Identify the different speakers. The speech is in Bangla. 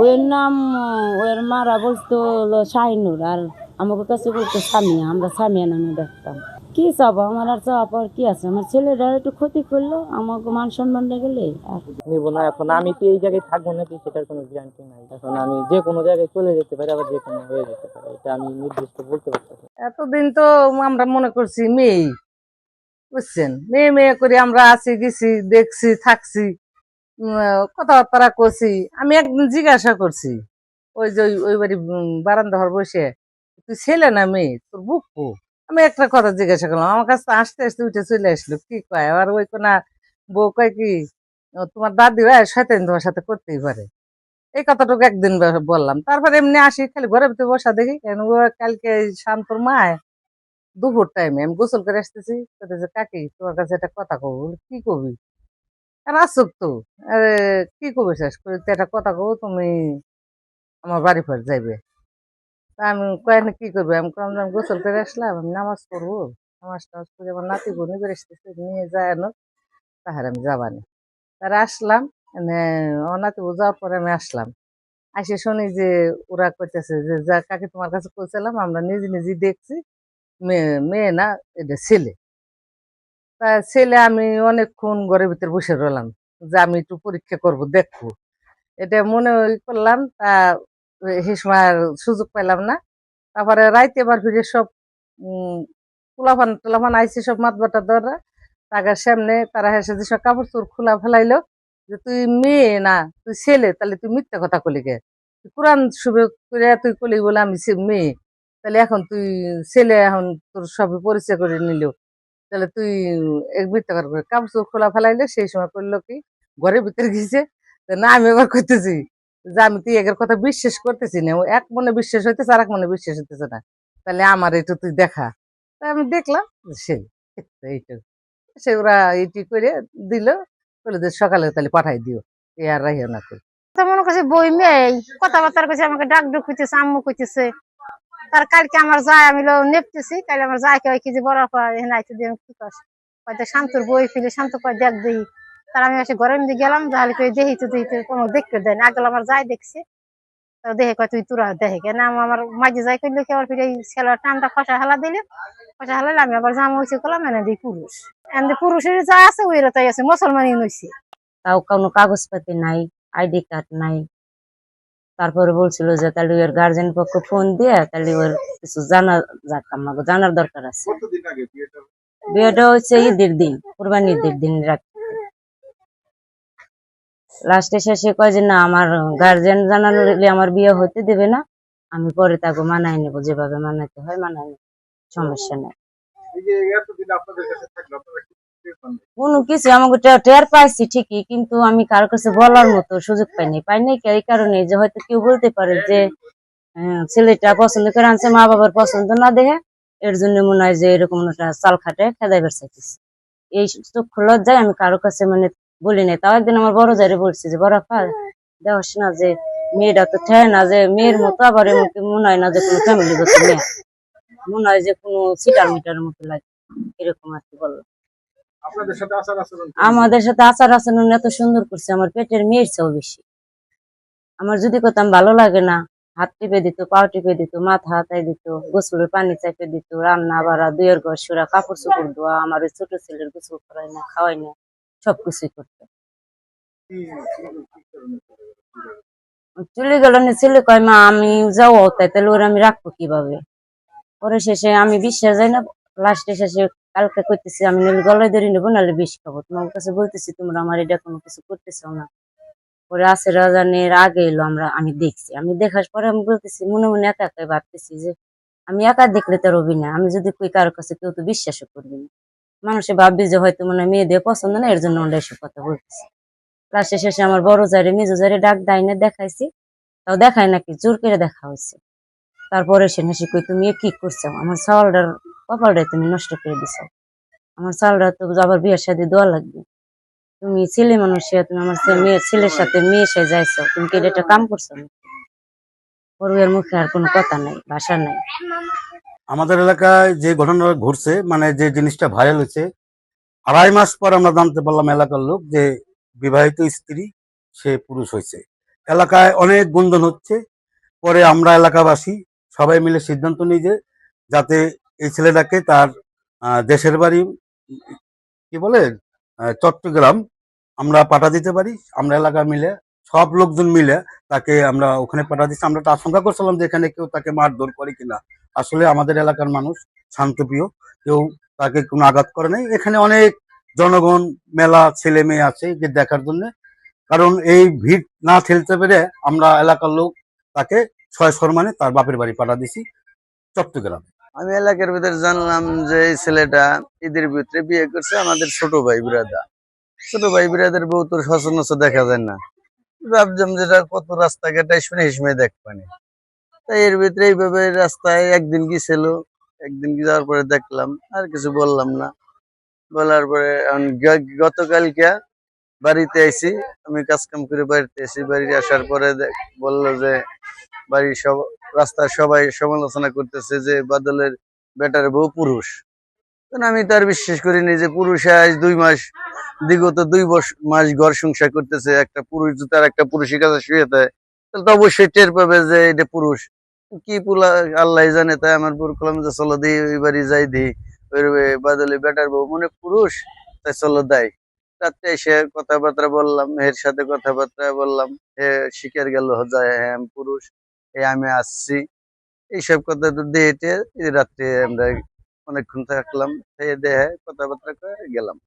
Speaker 1: ওর নাম ওর মারা বলতো হলো শাহিনুর আর আমাকে কাছে বলতো সামিয়া আমরা সামিয়া নামে দেখতাম কি চাবো আমার আর চাওয়া পাওয়ার কি আছে? আমার ছেলেটার একটু ক্ষতি করল আমাকে মান সম্মান গেলে আর
Speaker 2: নিব না এখন আমি কি এই জায়গায় থাকব নাকি সেটার কোনো গ্যারান্টি নাই। এখন আমি যে কোনো জায়গায় চলে যেতে পারি আবার যে কোনো হয়ে যেতে পারে এটা আমি নির্দিষ্ট বলতে পারতেছি।
Speaker 3: এতদিন তো আমরা মনে করছি মেয়ে বুঝছেন? মেয়ে মেয়ে করে আমরা আছি গেছি দেখছি থাকছি। কথাবার্তা করছি। আমি একদিন জিজ্ঞাসা করছি, ওই যে ওই- বাড়ি বারান্দা ঘর বসে, তুই ছেলে না মেয়ে? তোর বুক আমি একটা কথা জিজ্ঞাসা করলাম, আমার কাছে আসতে আসতে উঠে চলে আসলো, কি কয়? আর ওই কোনা বউ কয় কি তোমার দাদি ভাই শয়তান তোমার সাথে করতেই পারে। এই কথাটুকু একদিন বললাম। তারপরে এমনি আসি, খালি ঘরের ভিতরে বসা দেখি, কেন কালকে শান্তর মায় দুপুর টাইমে আমি গোসল করে আসতেছি। কাকি, তোমার কাছে একটা কথা কব কি কবি? আসুক তো। আরে, কি কবি শেষ করে? তো একটা কথা কব তুমি আমার বাড়ি ফের যাইবে। তা আমি কয় না কি করবে আমি কম আমি গোসল করে আসলাম, আমি নামাজ পড়ব। নামাজ টামাজ করে আমার নাতি বোন করে নিয়ে যায় আনো তাহার আমি যাবানি। তারা আসলাম মানে আমার নাতি বউ যাওয়ার পরে আমি আসলাম। আসে শুনি যে ওরা করতেছে যে, যা কাকে তোমার কাছে কইছিলাম, আমরা নিজে নিজে দেখছি মেয়ে মেয়ে না, এটা ছেলে। তা ছেলে আমি অনেকক্ষণ ঘরের ভিতরে বসে রইলাম। যে আমি একটু পরীক্ষা করব, দেখব। এটা মনে করলাম, তা আর সুযোগ পাইলাম না। তারপরে রাইতে এবার ফিরে সব পোলাফান টোলাফান আইসে সব মাত বাটা দররা তাকার সামনে তারা হেসে যে সব কাপড় চোর খোলা ফেলাইলো যে, তুই মেয়ে না, তুই ছেলে, তাহলে তুই মিথ্যা কথা কলি গে তুই কোরআন শুভে করে তুই কলি বলে আমি মেয়ে। তাহলে এখন তুই ছেলে, এখন তোর সবই পরিচয় করে নিল। তাহলে তুই এক কথা কই। কাপড় খোলা ফেলাইলে সেই সময় করল কি? ঘরের ভিতরে গেছে না, আমি এবার করতেছি যে আমি তুই একের কথা বিশ্বাস করতেছি না। এক মনে বিশ্বাস হইতেছে আর এক মনে বিশ্বাস হইতেছে না। তাহলে আমার একটু তুই দেখা। তা আমি দেখলাম সেই সে ওরা এইটি করে দিল। বলে যে সকালে তাহলে পাঠাই দিও। এ আর রাহিও না
Speaker 4: তো মনে করছে বই মেয়ে কথাবার্তা করছে আমাকে ডাক ডুক হইতেছে আম্মু কইতেছে। তার কালকে আমার যায়, আমি নেপতেছি কাল আমার যায় কে কি যে বড় আইতে দিয়ে আমি কি করছি হয়তো শান্তর বই ফিলে, শান্ত কয় দেখ দেই তার আমি এসে ঘরের মধ্যে গেলাম, তাহলে কই দেখি তো দেখি তো, কোনো দেখতে দেয় না। আমার যাই দেখছে। তো দেখে কয়, তুই তোরা দেখে কেন আমার মাঝে যাই করলে কি, আবার ফিরে ছেলের টানটা খসা হেলা দিলে, খসা হেলালে আমি আবার জামা হয়েছে করলাম এনে দিই পুরুষ। এনে পুরুষের যা আছে ওই তাই আছে, মুসলমানই নইছে।
Speaker 1: তাও কোনো কাগজপাতি নাই, আইডি কার্ড নাই। তারপরে বলছিল যে তাহলে ওর গার্জেন পক্ষ ফোন দিয়ে তাহলে ওর কিছু জানা যাক আমাকে জানার দরকার আছে।
Speaker 5: বিয়েটা?
Speaker 1: হচ্ছে ঈদের দিন কোরবানি ঈদের দিন রাখতে লাস্টে শেষে কয় যে না আমার গার্জেন জানানো আমার বিয়ে হতে দেবে না আমি পরে তাকে মানায় নেব যেভাবে মানাতে হয় মানায় নেব সমস্যা নেই। কোনো কিছু আমাকে টের পাইছি ঠিকই, কিন্তু আমি কারোর কাছে বলার মতো সুযোগ পাইনি। পাইনি এই কারণে যে হয়তো কেউ বলতে পারে যে ছেলেটা পছন্দ করে আনছে মা বাবার পছন্দ না দেখে, এর জন্য মনে হয় যে এরকম একটা চাল খাটে খেদাই বেরসাইতেছে এই চক্ষু লজ্জায় আমি কারোর কাছে মানে বলি নাই। তাও একদিন আমার বড় জারে বলছি যে, বড় ফা দেওয়াস না যে মেয়েটা তো ঠেয় না যে মেয়ের মতো, আবার এমনকি মনে হয় না যে কোনো ফ্যামিলিগত মেয়ে। মনে হয় যে কোনো সিটার মিটার মতো লাগে। এরকম আর কি বলল আমাদের সাথে আচার আচরণ এত সুন্দর করছে আমার পেটের মেয়ের চেয়েও বেশি। আমার যদি করতাম ভালো লাগে না হাত টিপে দিত পাও টিপে দিত মাথা হাতাই দিত গোসলের পানি চাইপে দিত রান্না বাড়া দুয়ের ঘর সুরা কাপড় চোপড় ধোয়া আমার ওই ছোট ছেলের গোসল করাই না খাওয়াই না সবকিছুই করতো? চলে গেল না ছেলে কয় মা আমি যাও তাই তাহলে ওরা আমি রাখব কীভাবে? পরে শেষে আমি বিশ্বাস যাই না লাস্টে শেষে কালকে করতেছি আমি নাহলে গলায় ধরে নেব, নাহলে বিষ খাব। তোমার কাছে বলতেছি, তোমরা আমার এটা কোনো কিছু করতেছো না। পরে আসে রাজানের, আগে এলো আমরা, আমি দেখছি। আমি দেখার পরে আমি বলতেছি, মনে মনে একা একাই ভাবতেছি যে, আমি একা দেখলে তো রবি না, আমি যদি কই কারোর কাছে, কেউ তো বিশ্বাসও করবি না। মানুষে ভাববে যে, হয়তো মনে মেয়েদের পছন্দ না, এর জন্য আমরা এসব কথা বলতেছি। লাস্টে শেষে আমার বড় জারে মেজো জারে ডাক দাইনে দেখাইছি। তাও দেখায় নাকি, জোর করে দেখা হয়েছে। তারপরে সে হাসি কই তুমি কি করছ? আমার চাউলটার কপালটা তুমি নষ্ট করে দিছো। আমার চাউলটা তো আবার বিয়ের সাথে দোয়া লাগবে। তুমি ছেলে মানুষ তুমি আমার ছেলের সাথে মেয়ে সে যাইছো। তুমি কি এটা কাম করছ? পড়ুয়ের মুখে আর কোনো কথা নাই, ভাষা নাই।
Speaker 6: আমাদের এলাকায় যে ঘটনা ঘটছে মানে যে জিনিসটা ভাইরাল হয়েছে, আড়াই মাস পর আমরা জানতে পারলাম এলাকার লোক যে বিবাহিত স্ত্রী, সে পুরুষ হয়েছে। এলাকায় অনেক গুঞ্জন হচ্ছে। পরে আমরা এলাকাবাসী সবাই মিলে সিদ্ধান্ত নিই যে যাতে এই ছেলেটাকে তার দেশের বাড়ি, কি বলে চট্টগ্রাম আমরা পাঠা দিতে পারি, আমরা এলাকা মিলে, সব লোকজন মিলে তাকে আমরা ওখানে পাঠা দিচ্ছি। আমরা তো আশঙ্কা করছিলাম যে এখানে কেউ তাকে মারধর করে কিনা। আসলে আমাদের এলাকার মানুষ শান্তপ্রিয়, কেউ তাকে কোনো আঘাত করে নাই। এখানে অনেক জনগণ, মেলা ছেলে মেয়ে আছে যে দেখার জন্য। কারণ এই ভিড় না ঠেলতে পেরে আমরা এলাকার লোক তাকে ছয় সম্মানে তার বাপের বাড়ি পাঠা দিছি চট্টগ্রাম।
Speaker 7: আমি এলাকার ভিতরে জানলাম যে এই ছেলেটা ঈদের ভিতরে বিয়ে করছে আমাদের ছোট ভাই বিরাদা। ছোট ভাই বিরাদের বউ তোর সচরাচর দেখা যায় না। ভাবছিলাম যেটা কত রাস্তাঘাটে শুনে হিসমে দেখবানি তাই এর ভিতরে এইভাবে রাস্তায় একদিন গিয়েছিল, একদিন যাওয়ার পরে দেখলাম, আর কিছু বললাম না। বলার পরে গতকালকে বাড়িতে আইছি, আমি কাজ কাম করে বাড়িতে এসি বাড়ি আসার পরে বলল যে বাড়ির সব রাস্তার সবাই সমালোচনা করতেছে যে বাদলের বেটার বউ পুরুষ। আমি তার বিশ্বাস করিনি যে পুরুষ আজ দুই মাস, বিগত দুই মাস ঘর সংসার করতেছে, একটা পুরুষ তার একটা পুরুষের কাছে শুয়ে থাকে, তাহলে তো অবশ্যই টের পাবে যে এটা পুরুষ। কি পুলা আল্লাহ জানে, তাই আমার বউর কলাম যে চলো দিই, ওই বাড়ি যাই দিই, ওই বাদলে বেটার বউ মনে পুরুষ, তাই চলো দেয়। রাত্রে এসে কথাবার্তা বললাম এর সাথে কথাবার্তা বললাম, হে শিকার গেল, যায় হ্যাঁ পুরুষ। এই আমি আসছি। এইসব কথা তো দিয়ে রাত্রে আমরা অনেকক্ষণ থাকলাম, খেয়ে দেহে কথাবার্তা করে গেলাম।